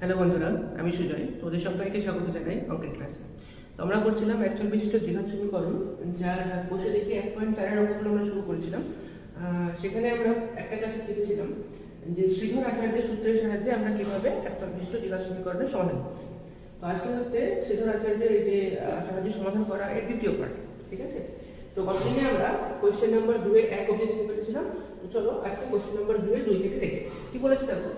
Hello বন্ধুরা, আমি সুজয়। তোদের সবাইকে স্বাগত জানাই অঙ্কের ক্লাসে। তো আমরা করছিলাম অ্যাকচুয়াল বিশিষ্ট দ্বিঘাত সমীকরণ যার বসে দেখি এক পয়েন্ট চারের অঙ্কগুলো আমরা শুরু করেছিলাম। সেখানে আমরা একটা কাছে শিখেছিলাম যে শ্রীধর আচার্যের সূত্রের সাহায্যে আমরা কীভাবে অ্যাকচুয়াল বিশিষ্ট দ্বিঘাত সমীকরণের সমাধান করব তো আজকে হচ্ছে শ্রীধর আচার্যের এই যে সাহায্যে সমাধান করা এর দ্বিতীয় পার্ট ঠিক আছে? তো গতদিনে আমরা কোয়েশ্চেন নাম্বার দুয়ের এক অবধি দেখে ফেলেছিলাম। তো চলো আজকে কোয়েশ্চেন নাম্বার দুয়ের দুই থেকে দেখে কি বলেছে দেখো?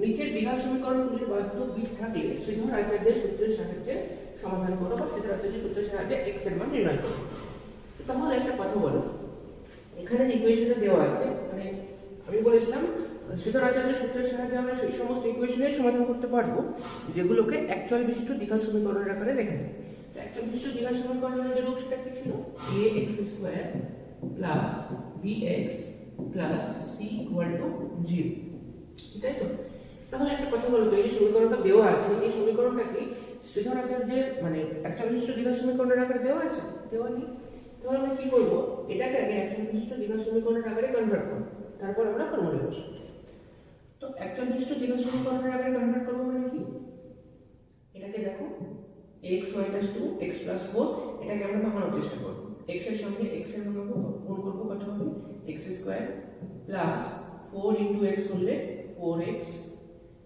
নিচের দ্বিঘাত সমীকরণগুলির বাস্তব বীজ থাকলে শ্রীধর আচার্যের সূত্রের সাহায্যে সমাধান করো বা শ্রীধর আচার্যের সূত্রের সাহায্যে এক্সের মান নির্ণয় করো। তাহলে একটা কথা বলো। এখানে যে ইকুয়েশনটা দেওয়া আছে মানে আমি বলেছিলাম শ্রীধর আচার্যের সূত্রের সাহায্যে আমরা সেই সমস্ত ইকুয়েশনের সমাধান করতে পারব, যেগুলোকে অ্যাকচুয়াল বিশিষ্ট দ্বিঘাত সমীকরণের আকারে লেখা যায়। অ্যাকচুয়াল বিশিষ্ট দ্বিঘাত সমীকরণের যে রূপ সেটা কি ছিল? A x square plus b x plus c equal to zero তাই তো? তাহলে একটা কথা বলতো এই সমীকরণটা দেওয়া আছে, এই সমীকরণটা কি আচার্যের মানে বিশিষ্ট দ্বিঘাত সমীকরণের আকারে দেওয়া আছে? দেওয়া নেই? তাহলে আমরা কি করব? এটাকে আগে বিশিষ্ট দ্বিঘাত সমীকরণের আকারে কনভার্ট করব। তারপর আমরা ফর্মুলা বসবো তো বিশিষ্ট দ্বিঘাত সমীকরণের আকারে কনভার্ট করব মানে কি? এটাকে দেখো, x minus two x plus four এটাকে আমরা ভাঙানোর চেষ্টা করব। x এর সঙ্গে এক্সের মান গুণ করব কত হবে? X square plus four into x করলে four x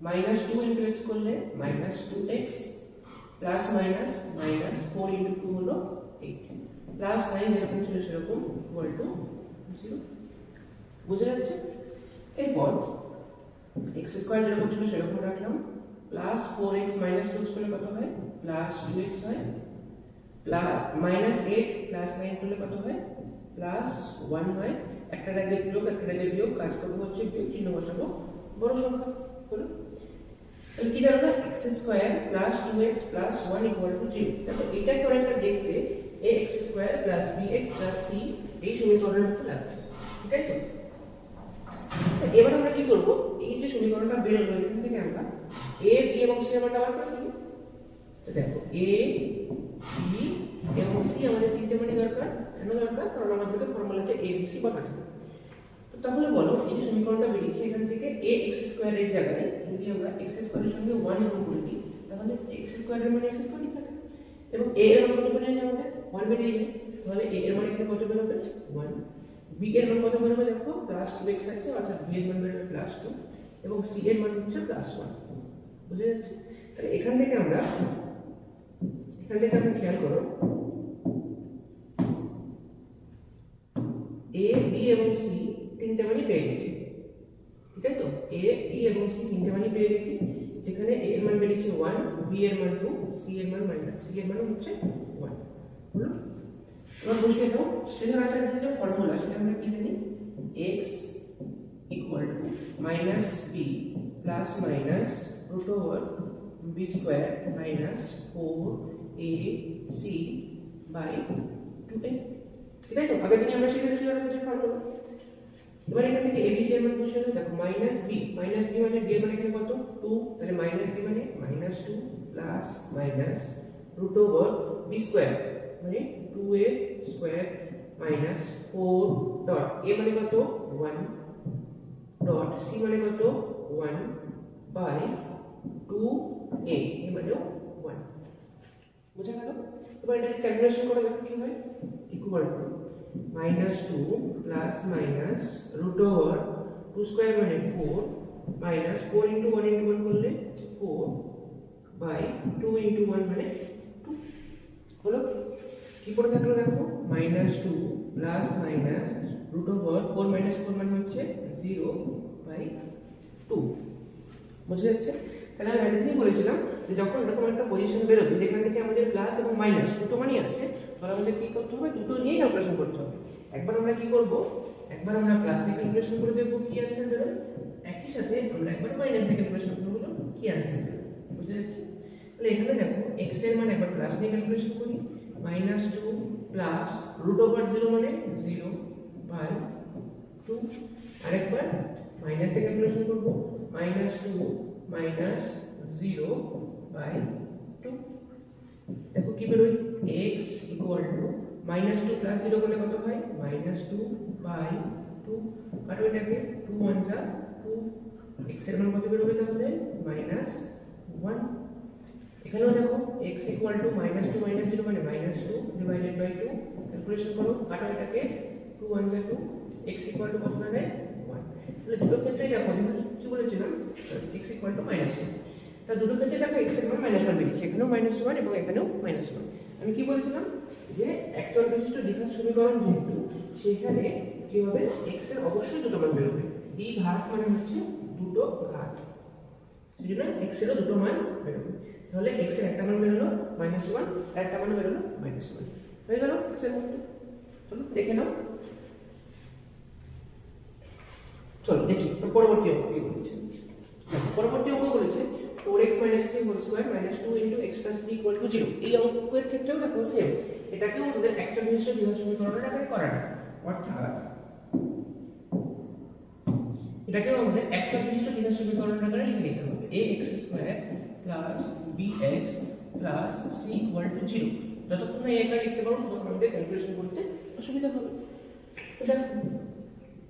minus two into x করলে minus two x plus minus minus four into two হলো এইট প্লাস নাইন এরকম ছিল সেরকম ইকুয়াল টু জিরো বুঝে যাচ্ছে এরপর এক্স স্কোয়ার যেরকম ছিল সেরকম রাখলাম। Plus four x minus two করলে কত হয়? প্লাস টু এক্স হয়। Plus minus eight plus nine করলে কত হয়? প্লাস ওয়ান হয়। একটা আগে যোগ একটা আগে বিয়োগ কাজ করব হচ্ছে বিয়োগ, চিহ্ন বসাবো। বড় সংখ্যা। হলো তাহলে কি দাঁড়াল x square plus two plus one equal to zero দেখো, এটা অনেকটা দেখতে a x square plus b x plus c এই সমীকরণের মতো লাগছে। ঠিক আছে? তো এবার আমরা কি করব? এই যে সমীকরণটা বেরোলো, এখান থেকে আমরা এ বি এবং সি আমরা বার করে ফেলি তো দেখো এ বি এবং সি আমাদের তিনটে মানে দরকার। কেন দরকার? কারণ আমাদেরকে ফর্মুলাতে এ বি সি বসাতে তো তাহলে বলো, এই যে সমীকরণটা বেরিয়েছে, এখান থেকে এ এক্স স্কোয়ারের জায়গায় যদি আমরা এক্স স্কোয়ারের সঙ্গে ওয়ান গুণ করে দিই তাহলে এক্স স্কোয়ারের মানে এক্স স্কোয়ারই থাকে। এবং এ এর মান কত বেরিয়ে আমাদের? ওয়ান বেরিয়ে যায়। তাহলে এ এর মান কত বেরোবে ওয়ান বি এর মান কত বেরোবে দেখো? প্লাস টু এক্স আছে, অর্থাৎ বি এর মান বেরোবে প্লাস টু এবং সি এর মান হচ্ছে প্লাস ওয়ান বুঝে যাচ্ছে? তাহলে এখান থেকে আমরা, এখান থেকে আমরা খেয়াল করো। এ বি এবং সি তিনটে মানই পেয়ে গেছি। ঠিক আছে তো? এ বি এবং সি তিনটে মানই পেয়ে গেছি। যেখানে এ এর মান বেরিয়েছে ওয়ান বি এর মান টু সি এর মান মাইনাস সি এর মান হচ্ছে ওয়ান হলো? এবার বসিয়ে দাও। শ্রীধর আচার্যের যে ফর্মুলা সেটা আমরা কি জানি? এক্স বাই টু এ ঠিক আছে? তো আগের দিনে আমরা শ্রীধর আচার্যের ফর্মুলা এবার এখান থেকে এবিসি এর মান বসিয়ে দাও দেখো মাইনাস বি মাইনাস বি মানে এর মানে এখানে কত? টু তাহলে মাইনাস বি মানে minus two plus minus root over b square মানে two a square minus four dot a মানে কত? ওয়ান ডট সি মানে কত? One by two a a মানেও ওয়ান বোঝা গেল? এবার এটা ক্যালকুলেশন করে দেখো কি হয়? Equal to minus two plus minus root over two square মানে four minus four into one into one করলে four by two into one মানে টু হলো? কি করে থাকল দেখো? Minus two plus minus root over four minus four মানে হচ্ছে জিরো বাই টু বুঝে যাচ্ছে তাহলে আমি আগের বলেছিলাম যে যখন এরকম একটা পজিশন বেরোবে, যেখান থেকে আমাদের প্লাস এবং মাইনাস দুটো মানই আছে তাহলে আমাদের কি করতে হবে? দুটো নিয়েই ক্যালকুলেশন করতে হবে। একবার আমরা কি করব? একবার আমরা প্লাস দিয়ে ক্যালকুলেশন করে দেখব কি অ্যান্সার বেরোয় একই সাথে আমরা একবার মাইনাস দিয়ে ক্যালকুলেশন করে বললাম কি অ্যান্সার বেরোয় বুঝে যাচ্ছে তাহলে এখানে দেখো এক্সের মান একবার প্লাস দিয়ে ক্যালকুলেশন করি। Minus two plus root over zero মানে জিরো বাই টু আরেকবার মাইনাস দিয়ে ক্যালকুলেশন করব। Minus two minus zero by two দেখো কি বেরোয়? X equal to minus two plus zero করলে কত হয়? মাইনাস টু বাই টু কাটো এটাকে। টু ওয়ান যা টু এক্সের মান কত বেরোবে তাহলে? Minus equal to minus two minus zero মানে minus two divided by two calculation করো। কাটা এটাকে। টু ওয়ান যা টু এক্স ইকুয়াল টু কত হবে ওয়ান তাহলে দুটো ক্ষেত্রেই দেখো কি বলেছিলাম? X equal to minus one তা দুটো ক্ষেত্রে দেখো এক্সের মান মাইনাস ওয়ান বেরিয়েছে। এখানেও মাইনাস ওয়ান এবং এখানেও মাইনাস ওয়ান আমি কি বলেছিলাম? যে অ্যাকচুয়াল বিশিষ্ট দ্বিঘাত সমীকরণ যেহেতু, সেখানে কি হবে? এক্সের অবশ্যই দুটো মান বেরোবে। দ্বি ঘাত মানে হচ্ছে দুটো ঘাত। সেই জন্য এক্স এরও দুটো মান বেরোবে। তাহলে এক্সের একটা মান বেরোলো মাইনাস ওয়ান আর একটা মান বেরোলো মাইনাস ওয়ান হয়ে গেল এক্সের চলো, দেখে নাও। চলো, দেখি, পরবর্তী অঙ্ক কি বলেছে? পরবর্তী অঙ্ক বলেছে four x minus three whole square minus two into x plus three equal to zero এই অঙ্কের ক্ষেত্রেও দেখো সেম এটাকেও আমাদের একটা জিনিসের দ্বিঘাত সমীকরণের আকারে করা না। অর্থাৎ এটাকেও আমাদের একটা বিশিষ্ট দ্বিঘাত সমীকরণের আকারে লিখে নিতে হবে। a x square plus bx c equal to zero যতক্ষণ না এই আকারে লিখতে পারব ততক্ষণ আমাদের ক্যালকুলেশন করতে অসুবিধা হবে। দেখো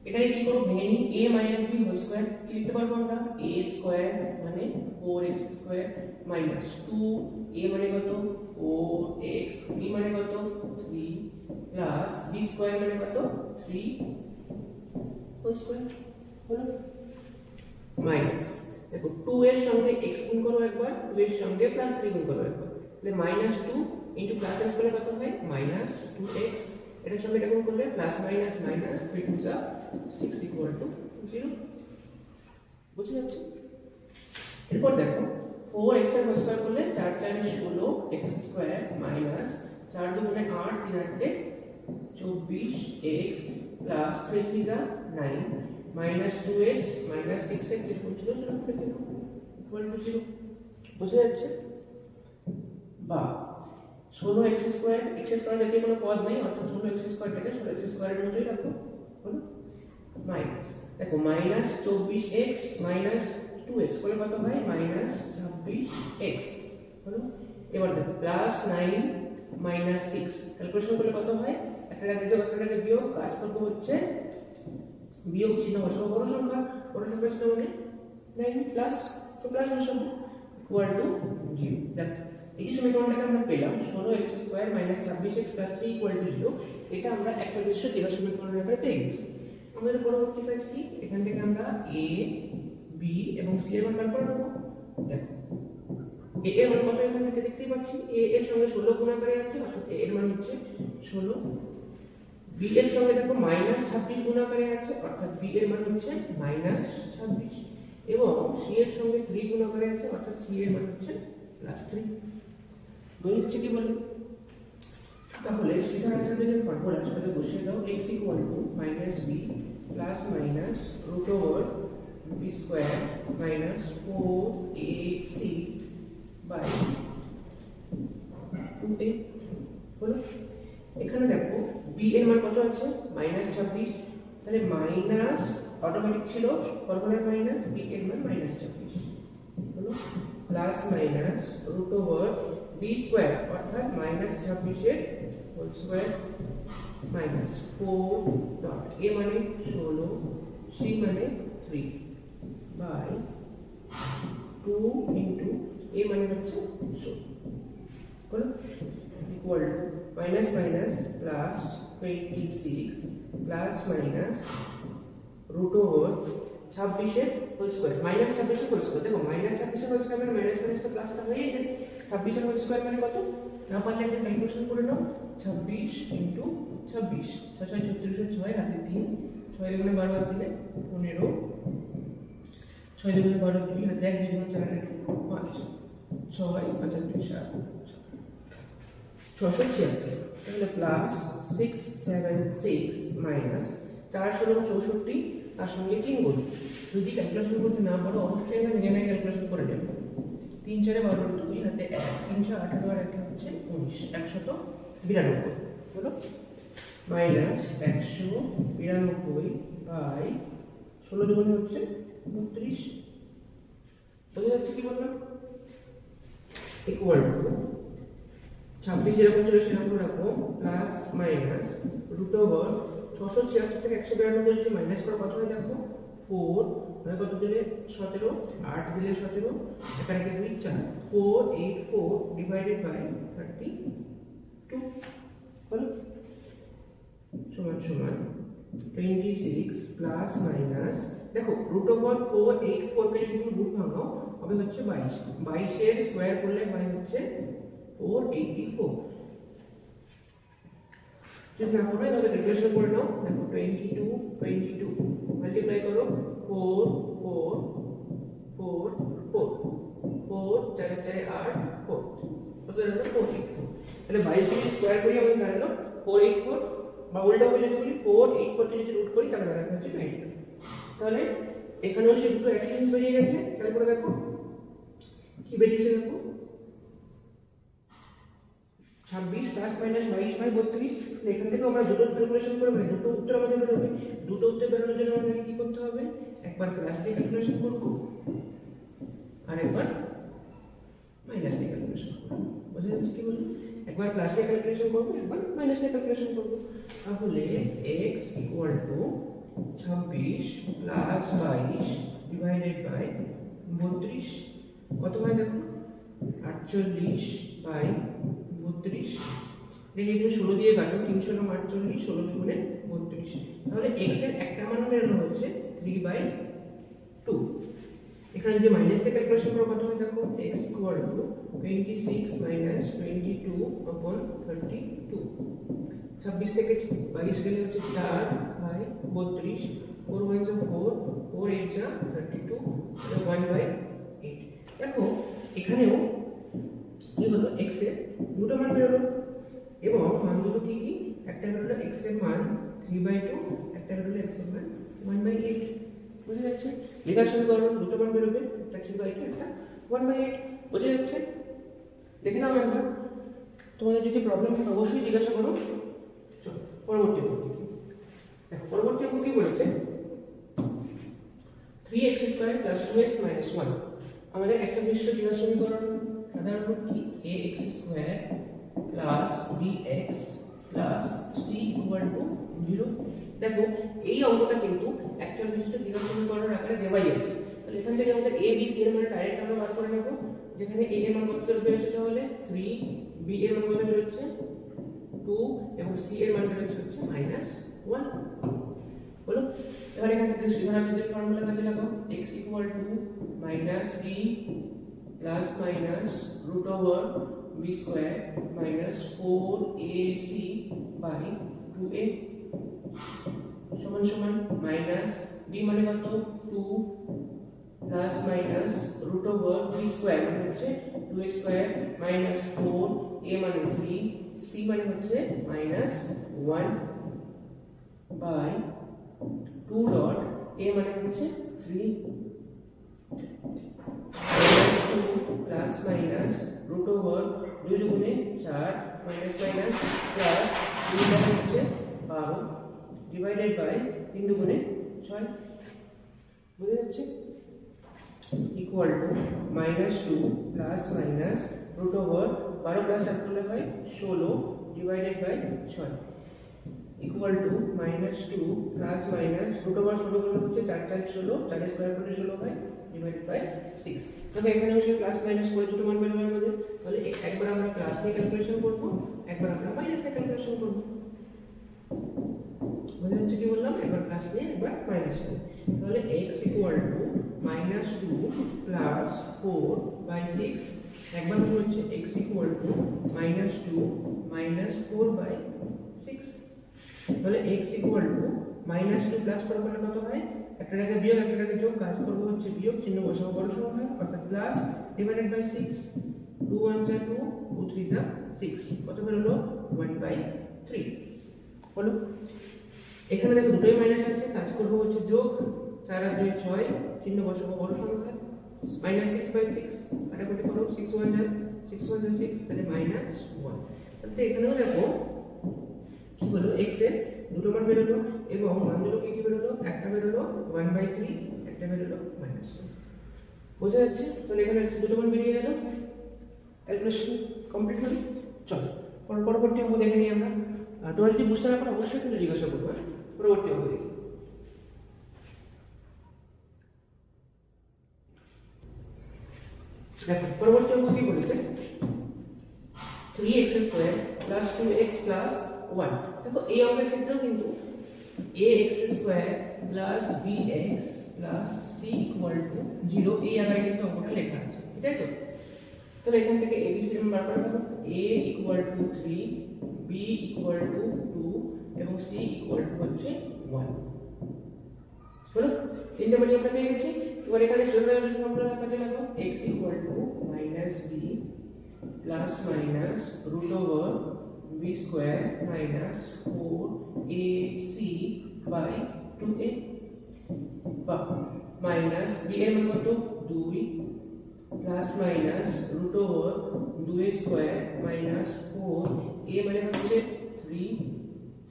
এটাকে কি করব ভেঙে নিই? A minus b whole square কি লিখতে পারব আমরা? A স্কয়ার মানে 4x স্কয়ার মাইনাস 2 a মানে কত? 4x b মানে কত? 3 প্লাস b স্কয়ার মানে কত? 3 হোল স্কয়ার মাইনাস দেখো 2 এর সঙ্গে x গুণ করো একবার 2 এর সঙ্গে প্লাস 3 গুণ করো একবার। তাহলে মাইনাস 2 ইনটু প্লাস s করলে কত হয়? মাইনাস 2x এটার সঙ্গে এটা গুণ করলে প্লাস মাইনাস মাইনাস 3 টু যা 6 ইকুয়াল টু 0 বুঝে যাচ্ছে এরপর দেখো 4x এর হোল স্কয়ার করলে 4 4 এর 16 x স্কয়ার মাইনাস 4 দুগুণে 8 3 আটে 24x প্লাস 3 3 যা 9 minus two x minus six x এরকম ছিল সেরকম দাও ইকুয়াল টু জিরো বুঝে যাচ্ছে বা ষোলো এক্স স্কোয়ার এক্স স্কোয়ার জাতীয় কোনো পদ নেই, অর্থাৎ ষোলো এক্স স্কোয়ারটাকে ষোলো এক্স স্কোয়ারের মতোই রাখো হলো মাইনাস। দেখো, মাইনাস চব্বিশ এক্স, মাইনাস টু এক্স। করলে কত হয়? মাইনাস ছাব্বিশ এক্স। এবার দেখো, plus nine, minus six. Calculation করলে কত হয়? একটা যোগ, একটা বিয়োগ। কাজ করব হচ্ছে বিয়োগ চিহ্ন বসাবো। বড় সংখ্যা বড় সংখ্যা ছিল মানে নাইন প্লাস, তো প্লাস বসাবো। ইকুয়াল টু জিরো দেখ, এই সমীকরণটাকে আমরা পেলাম, ষোলো এক্স স্কোয়ার মাইনাস ছাব্বিশ x plus three equal to zero এটা আমরা বিশ্ব দীঘা সমীকরণের ব্যাপারে পেয়ে গেছি। আমাদের পরবর্তী কাজ কি? এখান থেকে আমরা এ বি এবং সি এর মান বার করে নেব। দেখো, এ, এর মান কত এখান থেকে দেখতেই পাচ্ছি? এ এর সঙ্গে ষোলো গুণাকারে আছে অর্থাৎ এ এর মান হচ্ছে ষোলো। বি এর সঙ্গে দেখো মাইনাস ছাব্বিশ গুণাকারে আছে, অর্থাৎ বি এর মান হচ্ছে মাইনাস ছাব্বিশ। এবং সি এর সঙ্গে থ্রি গুণাকারে আছে, অর্থাৎ সি এর মান হচ্ছে প্লাস থ্রি হচ্ছে কি বলে? তাহলে যে ফর্মুলা সেটাকে বসিয়ে দাও x equal to minus b over b square minus four a c by two a হলো? এখানে দেখো বি এর মান কত আছে? মাইনাস ছাব্বিশ। তাহলে মাইনাস অটোমেটিক ছিল ফর্মুলার মাইনাস বি এর মান মাইনাস ছাব্বিশ। হলো? Plus minus root over b square অর্থাৎ মাইনাস ছাব্বিশের whole square minus four dot a মানে ষোলো সি মানে three by two into a মানে হচ্ছে ষোলো হলো equal to minus minus plus 26 plus minus root over ছাব্বিশের হোল স্কোয়ার মাইনাস ছাব্বিশের হোল স্কোয়ার দেখো মাইনাস ছাব্বিশের হোল স্কোয়ার মানে মাইনাস মাইনাসটা প্লাস এটা হয়েই যায়। ছাব্বিশের হোল স্কোয়ার মানে কত? না পারলে একটা ক্যালকুলেশন করে নাও। ছাব্বিশ ইন্টু ছাব্বিশ, ছয় ছয় ছত্রিশশো ছয় হাতে তিন। ছয় দুগুণে বারো হাত দিলে পনেরো। ছয় দুগুণে বারো দুই, হাতে এক, দুই চার রেখে পাঁচ। ছয় পঁচাত্তর সাত ছশো ছিয়াত্তর, তাহলে plus six seven six minus চার ষোলো চৌষট্টি তার সঙ্গে তিন গুণ যদি ক্যালকুলেশন করতে না পারো, অবশ্যই এখানে নিজে ক্যালকুলেশন করে নেবে তিন চারে বারো, দুই হাতে এক তিনশো আঠারো আর একটা হচ্ছে উনিশ, একশত বিরানব্বই। হলো মাইনাস একশো বিরানব্বই বাই ষোলো দুগুণে হচ্ছে বত্রিশ বোঝা যাচ্ছে কি বললাম? ইকুয়াল টু ছাব্বিশ যেরকম ছিল সেরকম রাখব প্লাস মাইনাস রুট ওভার ছশো ছিয়াত্তর থেকে একশো বিরানব্বই যদি মাইনাস করে কত হয় দেখো? ফোর তাহলে কত দিলে? সতেরো, আট দিলে সতেরো, এখানে দুই চার? Four eight four divided by thirty two সমান সমান টোয়েন্টি সিক্স প্লাস মাইনাস দেখো রুট ওভার ফোর এইট ফোরকে যদি তুমি রুট ভাঙো হবে হচ্ছে বাইশ। বাইশের স্কোয়ার করলে হয় হচ্ছে ফোর এইটি ফোর যদি না করো তাহলে ক্যালকুলেশন করে নাও দেখো twenty two twenty two multiply করো four four four four four চারে চারে আট ফোর কত ফোর এইট ফোর তাহলে বাইশ ডিগ্রি স্কোয়ার করি আমাদের দাঁড়াল ফোর এইট ফোর বা উল্টা করে যদি বলি ফোর এইট ফোরকে যদি রুট করি তাহলে দাঁড়াবে হচ্ছে নাইনটি টু তাহলে এখানেও সে দুটো একই জিনিস বেরিয়ে গেছে খেয়াল করে দেখো কি বেরিয়েছে দেখো ছাব্বিশ প্লাস মাইনাস বাইশ, বাই বত্রিশ এখান থেকে আমরা দুটো ক্যালকুলেশন করে মানে দুটো উত্তর আমাদের বেরোবে। দুটো উত্তর বেরোনোর জন্য আমাদেরকে কি করতে হবে? একবার প্লাস দিয়ে ক্যালকুলেশন করব, আর একবার মাইনাস দিয়ে ক্যালকুলেশন করব। বোঝা যাচ্ছে কি বলব একবার প্লাস দিয়ে ক্যালকুলেশন করব, একবার মাইনাস দিয়ে ক্যালকুলেশন করব। তাহলে এক্স ইকুয়াল টু ছাব্বিশ প্লাস বাইশ ডিভাইডেড বাই বত্রিশ, কত হয় দেখো? আটচল্লিশ বাই বত্রিশ। দেখি এখানে ষোলো দিয়ে কাটো, তিনশো নম আটচল্লিশ, ষোলো দুগুণে বত্রিশ। তাহলে এক্সের একটা মান বেরোনো হচ্ছে থ্রি বাই টু এখানে যদি মাইনাস দিয়ে ক্যালকুলেশন করো কত হয় দেখো x equal to twenty six minus twenty two upon thirty two ছাব্বিশ থেকে বাইশ গেলে হচ্ছে চার বাই বত্রিশ ফোর ওয়ান যা ফোর ফোর এইট যা thirty two one by eight দেখো, এখানেও কি হলো এক্সের দুটো মান বেরোলো। এবং মান দুটো কি কি? একটা বেরোলো এক্সের মান থ্রি বাই টু একটা বেরোলো এক্সের মান ওয়ান বাই এইট বুঝা যাচ্ছে লেখার সমীকরণ দুটো মান বেরোবে, একটা থ্রি বাই টু একটা ওয়ান বাই এইট বোঝা যাচ্ছে দেখে নাও একবার। তোমাদের যদি প্রবলেম থাকে, অবশ্যই জিজ্ঞাসা করো। পরবর্তী দেখো। পরবর্তী অঙ্ক কি বলেছে? Three x square plus two x minus one আমাদের একটা বিশিষ্ট দ্বিঘাত সমীকরণ সাধারণত কি a x square plus b x plus c equal to zero দেখো এই অঙ্কটা কিন্তু অ্যাকচুয়াল বিশিষ্ট দ্বিঘাত সমীকরণের আকারে দেওয়াই আছে তাহলে এখান থেকে আমাদের এ বি সি এর মানে ডাইরেক্ট আমরা বার করে নেব যেখানে এ এর মান কত বেরোচ্ছে তাহলে থ্রি বি এর মান কত বেরোচ্ছে টু এবং সি এর মান বেরোচ্ছে হচ্ছে মাইনাস ওয়ান বলো এবার এখান থেকে সীমানাদের ফর্মুলা কাজে লাগাও x equal to minus b plus minus root over b square minus four a c by two a সমান সমান মাইনাস বি মানে কত? Two plus minus root over b square মানে হচ্ছে two a square minus four a মানে three c মানে হচ্ছে minus one by two dot a মানে হচ্ছে three plus minus root over দুই দুগুণে চার মাইনাস মাইনাস প্লাস দুই মানে হচ্ছে বারো ডিভাইডেড বাই তিন দুগুণে ছয় বুঝে যাচ্ছে? Equal to minus two plus minus root over বারো প্লাস এক করলে হয় ষোলো ডিভাইডেড বাই ছয়। Equal to minus two plus minus root over ষোলো করলে হচ্ছে চার চার ষোলো, চার স্কোয়ার করলে ষোলো হয়। ডিভাইডেড বাই সিক্স তবে এখানে হচ্ছে প্লাস মাইনাস করে দুটো মান বেরোবে আমাদের তাহলে একবার আমরা প্লাস দিয়ে ক্যালকুলেশন করব, একবার আমরা মাইনাস দিয়ে ক্যালকুলেশন করব। বোঝা যাচ্ছে কি বললাম? একবার প্লাস দিয়ে, একবার মাইনাস দিয়ে। তাহলে x equal to minus two plus four by six একবার হলো হচ্ছে x equal to minus two minus four by six তাহলে x equal to minus two plus করলে কত হয়? একটা টাকা বিয়োগ একটা টাকা যোগ, কাজ করব হচ্ছে বিয়োগ, চিহ্ন বসাবো বড় সংখ্যা, অর্থাৎ plus divided by six two one যা টু টু থ্রি যা সিক্স কত বেরোলো ওয়ান বাই থ্রি হলো এখানে দেখো দুটোই মাইনাস আছে, কাজ করব হচ্ছে যোগ, চার আর দুই ছয়, চিহ্ন বসাবো বড় সংখ্যা মাইনাস সিক্স বাই সিক্স কাটাকুটি করো সিক্স ওয়ান যায় সিক্স ওয়ান যায় সিক্স তাহলে মাইনাস ওয়ান তাহলে এখানেও দেখো, কি হলো এক্সের দুটো মান বেরোলো এবং মানগুলোকে কি বেরোলো? একটা বেরোলো ওয়ান বাই থ্রি একটা বেরোলো মাইনাস টু বোঝা যাচ্ছে? তাহলে এখানে দুটো মান বেরিয়ে গেল। ক্যালকুলেশন কমপ্লিট হলো? চলো, কোন পরবর্তী অঙ্ক দেখে নিই আমরা। তোমরা যদি বুঝতে না পারো, অবশ্যই কিন্তু জিজ্ঞাসা করব হ্যাঁ? পরবর্তী অঙ্ক দেখি। দেখো, পরবর্তী অঙ্ক কি বলেছে? Three x square plus two x plus one দেখো, এই অঙ্কের ক্ষেত্রেও কিন্তু a x square plus x plus c equal to zero এই আগায় কিন্তু লেখা আছে, তাই তো? তাহলে এখান থেকে এবিসি বার করা হলো a equal to three b equal to two এবং সি ইকুয়াল টু হচ্ছে ওয়ান হলো তিনটে মানে আমরা পেয়ে গেছি। এবার এখানে সরলরেখার ফর্মুলা কাজে লাগাবো। X equal to minus b plus minus root over b square minus four a c by two a বা মাইনাস বি এর মান কত দুই প্লাস মাইনাস রুট ওভার দুই স্কোয়ার মাইনাস ফোর এ মানে হচ্ছে থ্রি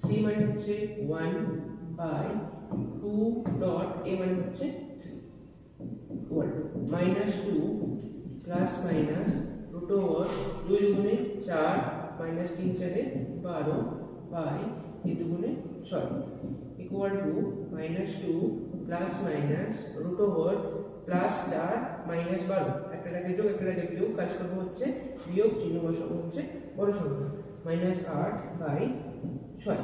সি মানে হচ্ছে one by two dot a মানে হচ্ছে three equal to minus two plus minus root over দুই দুগুণে চার মাইনাস তিন চারে বারো বাই তিন দুগুণে ছয় equal to minus two plus minus root over plus চার মাইনাস বারো একটা টাকে যোগ একটা টাকে বিয়োগ কাজ করব হচ্ছে বিয়োগ চিহ্ন বসাবো হচ্ছে বড় সংখ্যা। মাইনাস আট বাই ছয়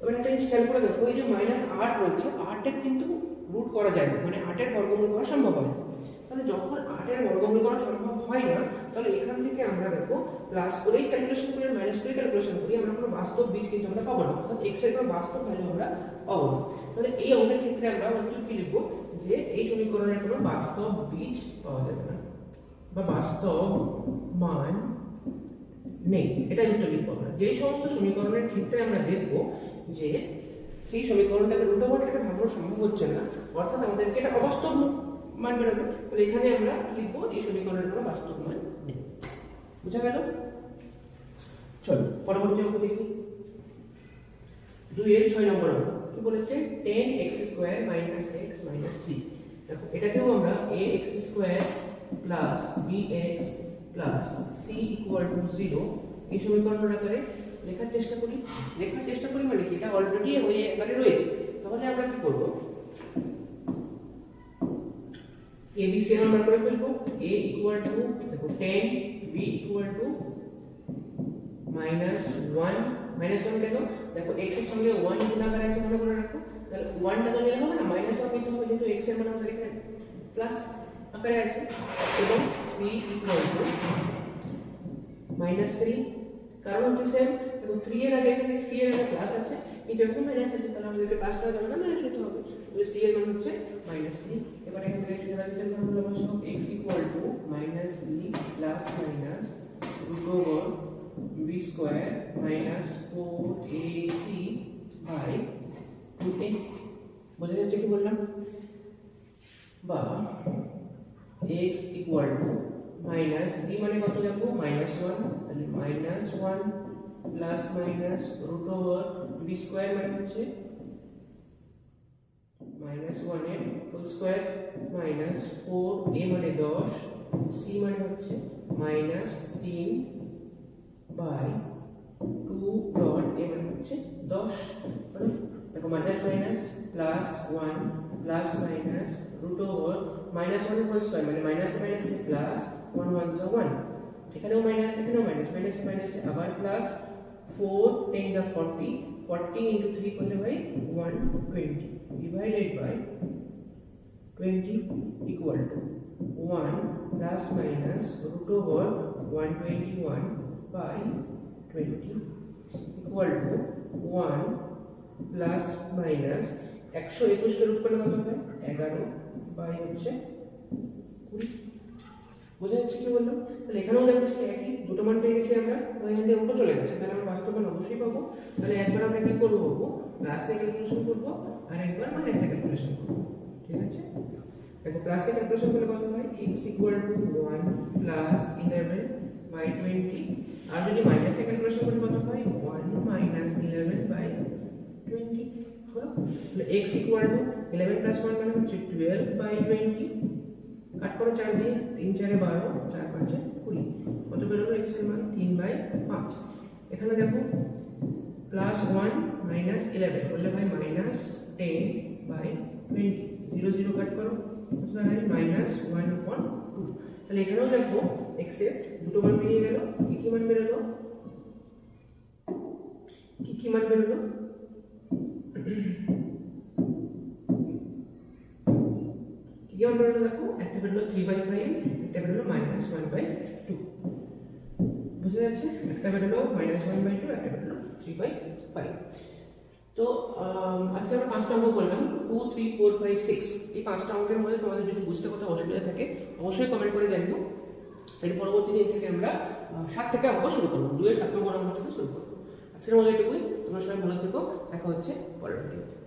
এবার একটা জিনিস খেয়াল করে দেখো, এই যে মাইনাস আট রয়েছে আটের কিন্তু রুট করা যায় না। মানে আটের বর্গমূল করা সম্ভব হয় তাহলে যখন আটের বর্গমূল করা সম্ভব হয় না, তাহলে এখান থেকে আমরা দেখো প্লাস করেই ক্যালকুলেশন করে মাইনাস করে ক্যালকুলেশন করি, আমরা কোনো বাস্তব বীজ কিন্তু আমরা পাবো না। অর্থাৎ এক্সের কোনো বাস্তব ভ্যালু আমরা পাবো না। তাহলে এই অঙ্কের ক্ষেত্রে আমরা অন্তত কি লিখব? যে এই সমীকরণের কোনো বাস্তব বীজ পাওয়া যাবে না, বা বাস্তব মান নেই। এটাই উত্তর লিখব আমরা। যে সমস্ত সমীকরণের ক্ষেত্রে আমরা দেখব যে সেই সমীকরণটাকে রুট ওভারটাকে ভাঙানো সম্ভব হচ্ছে না, অর্থাৎ আমাদেরকে এটা অবাস্তব মান বেরোবে তাহলে এখানে আমরা লিখব এই সমীকরণের কোনো বাস্তব নেই বুঝা গেল? চলো, পরবর্তী অঙ্ক দেখি। দুই এর ছয় নম্বর অঙ্ক। কি বলেছে? Ten x square minus x minus three. দেখো, এটাকেও আমরা a x square plus b x plus c equal to zero এই সমীকরণ আকারে লেখার চেষ্টা করি। লেখার চেষ্টা করি মানে কি? এটা অলরেডি হয়ে এবারে রয়েছে। তাহলে আমরা কি করব? এ বি আমরা করে ফেলব এ ইকুয়াল টু দেখো ten b equal to minus one minus one কেন দেখো এক্সের সঙ্গে ওয়ান গুণাকার আছে মনে করে রাখো তাহলে ওয়ানটা তো নিলে হবে না মাইনাস ওয়ান নিতে হবে যেহেতু এক্সের মান আমাদের এখানে প্লাস আকারে আছে এবং c equal to minus three কারণ হচ্ছে সেম দেখো থ্রি এর আগে এখানে সি এর আগে প্লাস আছে কিন্তু এখন মাইনাস আছে তাহলে আমাদেরকে প্লাস করা যাবে না মাইনাস হতে হবে তাহলে সি এর মান হচ্ছে মাইনাস থ্রি এবার এখান থেকে সুতরাং রাখতে ফর্মুলা বসাও x equal to minus b plus minus root over b square minus four a c by two a বোঝা যাচ্ছে কি বললাম বা x equal to minus b মানে কত দেখো মাইনাস ওয়ান তাহলে minus one plus minus root over b square মানে হচ্ছে মাইনাস ওয়ানের whole square minus four a মানে দশ সি মানে হচ্ছে মাইনাস তিন বাই টু ডট এ মানে হচ্ছে দশ। মানে দেখো minus minus plus one plus minus root over minus one whole square মানে মাইনাস মাইনাসে প্লাস ওয়ান ওয়ান যা ওয়ান এখানেও মাইনাস এখানেও মাইনাস মাইনাস মাইনাসে আবার প্লাস ফোর টেন যা ফর্টি ফর্টি ইন্টু থ্রি করলে হয় one twenty divided by twenty equal to one plus minus root over one twenty one by twenty equal to one plus minus একশো একুশকে রূপ করলে কত হয় এগারো বাই হচ্ছে কুড়ি বোঝা যাচ্ছে কি বললাম? তাহলে এখানেও দেখো সে একই, দুটো মান পেয়ে গেছি আমরা তো এখান থেকে উল্টো চলে গেছে। তাহলে আমরা বাস্তব মান অবশ্যই পাবো। তাহলে একবার আমরা কি করব বলব প্লাস থেকে ক্যালকুলেশন করব, আর একবার মাইনাস থেকে ক্যালকুলেশন করব। ঠিক আছে? দেখো প্লাস থেকে ক্যালকুলেশন করলে কত হয়? x equal to one plus eleven by twenty আর যদি মাইনাস থেকে ক্যালকুলেশন করি কত হয়? One minus eleven by twenty x equal to eleven plus one মানে হচ্ছে টুয়েলভ বাই টোয়েন্টি কাট করো চার দিয়ে তিন চারে বারো, চার পাঁচে কুড়ি। কত বেরোলো এক্সের মান? তিন বাই পাঁচ। এখানে দেখো প্লাস ওয়ান মাইনাস ইলেভেন বললে ভাই minus ten by twenty zero zero cut করো মাইনাস ওয়ান upon টু তাহলে এখানেও দেখো এক্সেপ্ট দুটো মান বেরিয়ে গেল, কি কি মান বেরোলো? কি কি মান বেরোলো? কি দেখো একটা বেরোলো থ্রি বাই ফাইভ একটা বেরোলো মাইনাস ওয়ান বাই টু বুঝে যাচ্ছে একটা বেরোলো মাইনাস ওয়ান বাই টু একটা বেরোলো থ্রি বাই ফাইভ তো আজকে আমরা পাঁচটা অঙ্ক করলাম two three four five six এই পাঁচটা অঙ্কের মধ্যে তোমাদের যদি বুঝতে কোথাও অসুবিধা থাকে অবশ্যই কমেন্ট করে জানিও এর পরবর্তী দিন থেকে আমরা সাত থেকে অঙ্ক শুরু করব দুয়ের সাত নম্বর অঙ্ক থেকে শুরু করব আজকের মধ্যে এটুকুই তোমরা সবাই ভালো থেকো দেখা হচ্ছে পরের ভিডিওতে